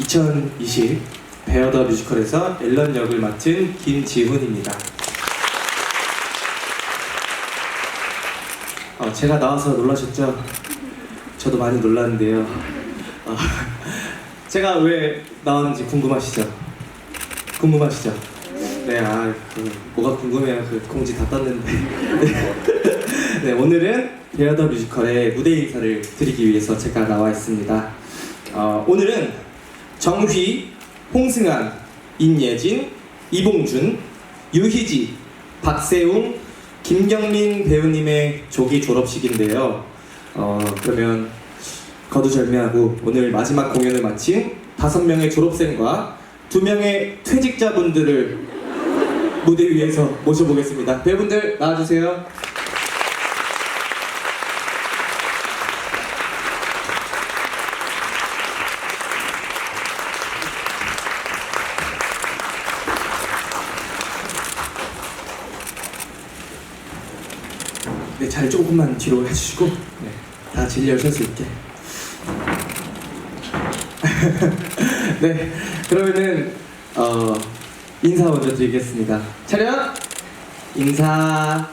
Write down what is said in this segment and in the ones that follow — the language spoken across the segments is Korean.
2020 베어더 뮤지컬에서 앨런 역을 맡은 김지훈입니다. 어, 제가 나와서 놀라셨죠? 저도 많이 놀랐는데요. 어, 제가 왜 나왔는지 궁금하시죠? 궁금하시죠? 네, 아, 그, 뭐가 궁금해요. 그 공지 다 떴는데. 네, 오늘은 베어더 뮤지컬의 무대 인사를 드리기 위해서 제가 나와 있습니다. 어, 오늘은 정휘, 홍승환, 인예진, 이봉준, 유희지, 박세웅, 김경민 배우님의 조기 졸업식인데요. 어, 그러면 거두절미하고 오늘 마지막 공연을 마친 다섯 명의 졸업생과 두 명의 퇴직자분들을 무대 위에서 모셔보겠습니다. 배우분들 나와주세요. 자리 조금만 뒤로 해주시고 네, 다 진리를 설수 있게. 네, 그러면은 어, 인사 먼저 드리겠습니다. 차렷 인사.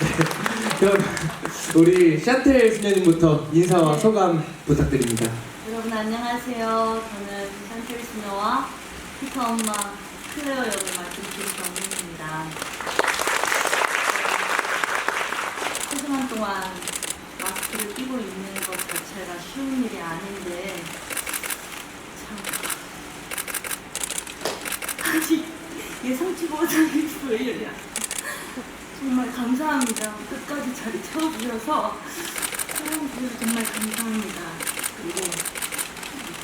네, 그럼 우리 샤텔 수녀님부터 인사와 소감 부탁드립니다. 여러분 안녕하세요. 저는 샹텔 시녀와 피터 엄마 클레어 역을 맡은 김정민입니다. 소중한 동안 마스크를 끼고 있는 것 자체가 쉬운 일이 아닌데 참 아직 예상치 못한 일이야. 정말 감사합니다. 끝까지 자리 채워주셔서 사랑해주셔서 정말 감사합니다. 그리고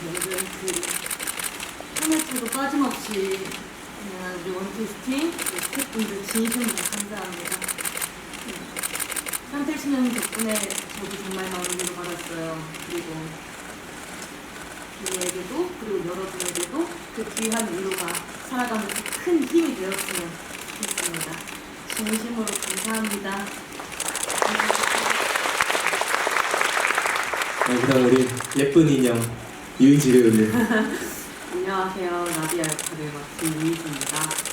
여러분 그 하나초도 빠짐없이 원테스팅 스태프분들 진심으로 감사합니다. 신영 덕분에 저도 정말 많은 위로 받았어요. 그리고 저에게도 그리고 여러분에게도 그 귀한 위로가 살아가는 큰 힘이 되었으면 좋겠습니다. 진심으로 감사합니다. 네, 그다음 우리 예쁜 인형 유희지 배우님. 안녕하세요. 나디아 역할을 맡은 유희수입니다.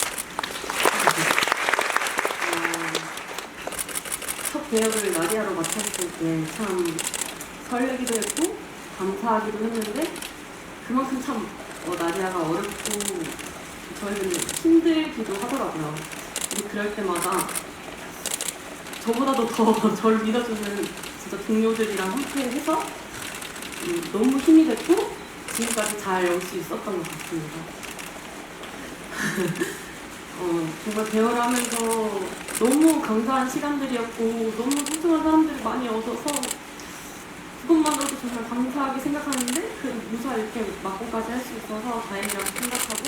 첫 배역을 나디아로 맡았을 때참 설레기도 했고 감사하기도 했는데 그만큼 참 어, 나디아가 어렵고 저희는 힘들기도 하더라고요. 근데 그럴 때마다 저보다도 더 저를 믿어주는 진짜 동료들이랑 함께 해서 음, 너무 힘이 됐고 지금까지 잘 올 수 있었던 것 같습니다. 어, 정말 배우를 하면서 너무 감사한 시간들이었고 너무 소중한 사람들을 많이 얻어서 그것만으로도 정말 감사하게 생각하는데 그 무사 이렇게 맞고까지 할 수 있어서 다행이라고 생각하고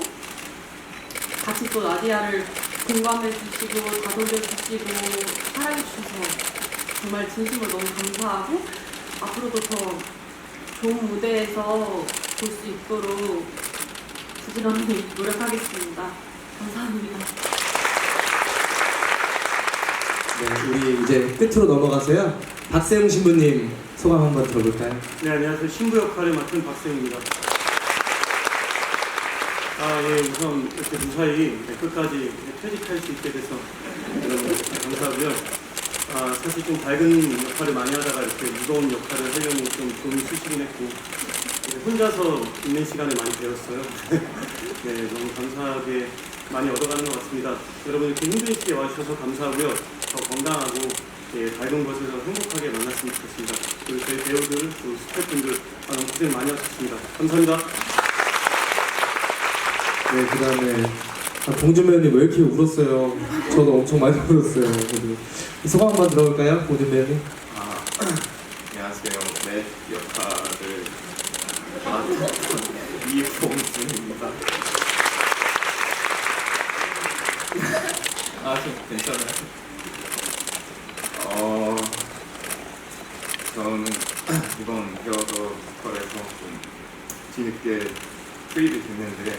같이 또 나디아를 공감해 주시고 다독여 주시고 사랑해 주셔서 정말 진심으로 너무 감사하고 앞으로도 더 좋은 무대에서 볼 수 있도록 부지런히 노력하겠습니다. 감사합니다. 네, 우리 이제 끝으로 넘어가서요. 박세웅 신부님 소감 한번 들어볼까요? 네, 안녕하세요. 신부 역할을 맡은 박세웅입니다. 아, 예, 우선 이렇게 무사히 끝까지 퇴직할 수 있게 돼서 감사하고요. 아, 사실 좀 밝은 역할을 많이 하다가 이렇게 무거운 역할을 하려니 좀 돈이 쓰시긴 했고, 혼자서 있는 시간을 많이 배웠어요. 네, 너무 감사하게 많이 얻어가는 것 같습니다. 여러분 이렇게 힘든 시기에 와주셔서 감사하고요. 더 건강하고 예, 밝은 곳에서 행복하게 만났으면 좋겠습니다. 그리고 저희 배우들, 또 스태프분들 아, 너무 고생 많이 하셨습니다. 감사합니다. 네, 그 다음에 아, 봉준 배우님 왜 이렇게 울었어요? 저도 엄청 많이 울었어요. 소감 한번 들어볼까요, 봉준 배우님? 아, 안녕하세요. 맷 역할을 맡은 이봉준입니다. 아, 좀 괜찮아요. 어, 저는 이번 여더 컬에서 좀 뒤늦게 투입이 됐는데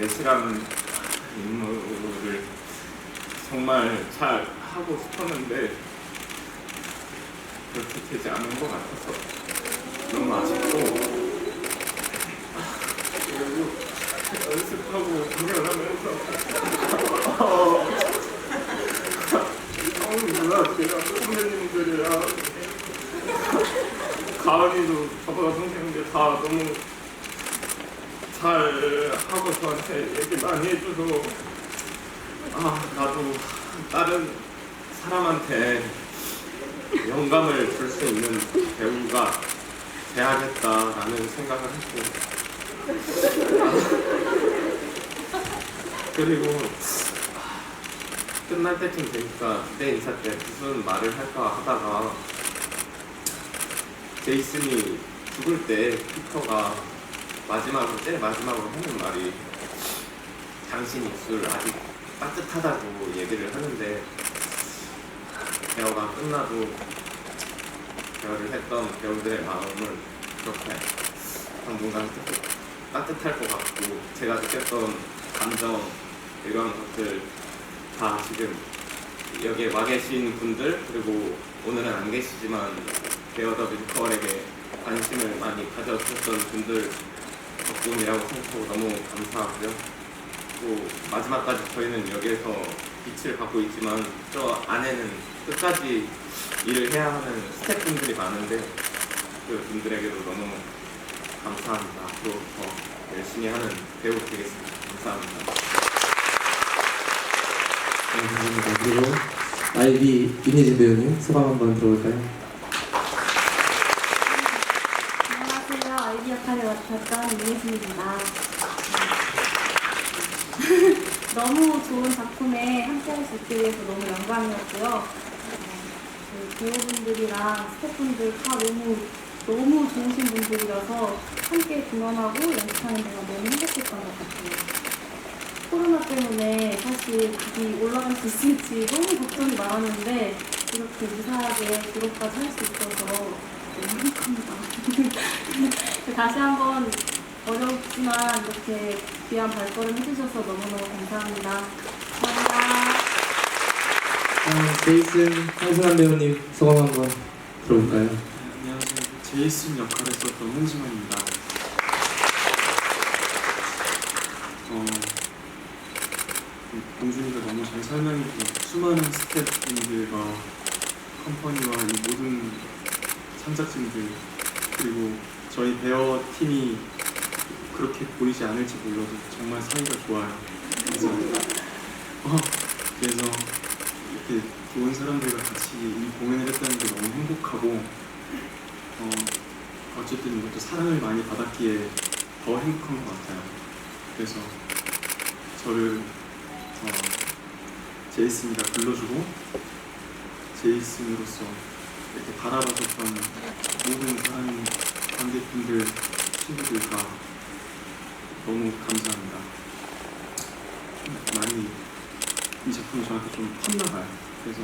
넷이라는 인물을 정말 잘 하고 싶었는데 그렇게 되지 않은 것 같아서 너무 아쉽고 그리고 연습하고 공연하면서 어, 뭐야 제가 선배님들이랑 가은이도 저보다 동생인데 다 너무 잘 하고 저한테 얘기 많이 해줘서 아 나도 다른 사람한테 영감을 줄 수 있는 배우가 돼야겠다라는 생각을 했고. 아, 그리고 끝날 때쯤 되니까 내 인사 때 무슨 말을 할까 하다가 제이슨이 죽을 때 피터가 마지막으로 제일 마지막으로 하는 말이 당신 입술 아직 따뜻하다고 얘기를 하는데 대화가 끝나도 대화를 했던 배우들의 마음을 그렇게 당분간 따뜻할 것 같고 제가 느꼈던 감정 이런 것들 다 지금 여기에 와 계신 분들 그리고 오늘은 안 계시지만 베어더 뮤지컬에게 관심을 많이 가져주셨던 분들 덕분이라고 생각하고 너무 감사하고요. 또 마지막까지 저희는 여기에서 빛을 받고 있지만 저 안에는 끝까지 일을 해야 하는 스태프분들이 많은데 그 분들에게도 너무 감사합니다. 앞으로 더 열심히 하는 배우 되겠습니다. 감사합니다. 네, 감사합니다. 그리고 아이비 윤예진 배우님 소감 한번 들어볼까요? 안녕하세요. 아이디 역할을 맡았던 윤예진입니다. 너무 좋은 작품에 함께할 수 있게 돼서 너무 영광이었고요. 어, 그 배우분들이랑 스태프분들 다 너무 너무 좋으신 분들이라서 함께 공연하고 연습하는 데가 너무 행복했던 것 같아요. 코로나 때문에 사실 극이 올라갈 수 있을지 너무 걱정이 많았는데 이렇게 무사하게 기록까지 할 수 있어서 다. 다시 한번 어렵지만 이렇게 귀한 발걸음 해주셔서 너무너무 감사합니다. 감사합니다. 아, 제이슨 황승환 배우님 소감 한번 들어볼까요? 네, 안녕하세요. 제이슨 역할을 했었던 홍진호입니다. 어, 공준이가 너무 잘 설명해주고 수많은 스태프분들과 컴퍼니와 이 모든 창작진들 그리고 저희 베어 팀이 그렇게 보이지 않을지 몰라도 정말 사이가 좋아요. 그래서 어, 그래서 이렇게 좋은 사람들과 같이 이 공연을 했다는 게 너무 행복하고 어, 어쨌든 이것도 사랑을 많이 받았기에 더 행복한 것 같아요. 그래서 저를 어, 제이슨이가 불러주고 제이슨으로서 이렇게 바라봐줬던 모든 사람 관객분들, 친구들 다 너무 감사합니다. 많이 이 작품이 저한테 좀 컸나봐요. 그래서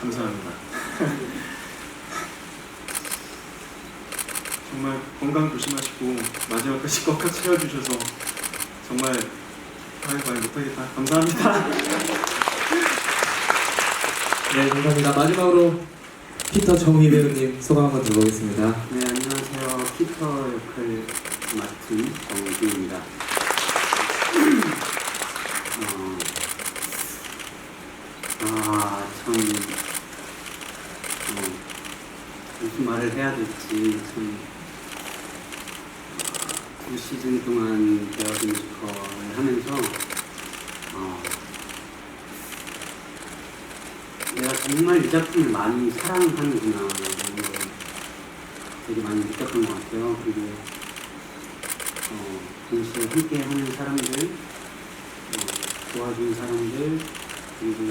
감사합니다. 정말 건강 조심하시고 마지막까지 꽉꽉 채워주셔서 정말 말 못하겠다. 감사합니다. 네, 감사합니다. 마지막으로 피터 정희 배우님 소감 한번 들어보겠습니다. 네, 안녕하세요. 피터 역을 맡은 정우입니다. 어, 아, 참, 어, 무슨 말을 해야 될지 참, 어, 두 시즌 동안 베어드 뮤지컬을 하면서, 어, 내가 정말 이 작품을 많이 사랑하는구나, 이런 걸 되게 많이 느꼈던 것 같아요. 그리고 어, 동시에 함께 하는 사람들, 어, 도와준 사람들, 그리고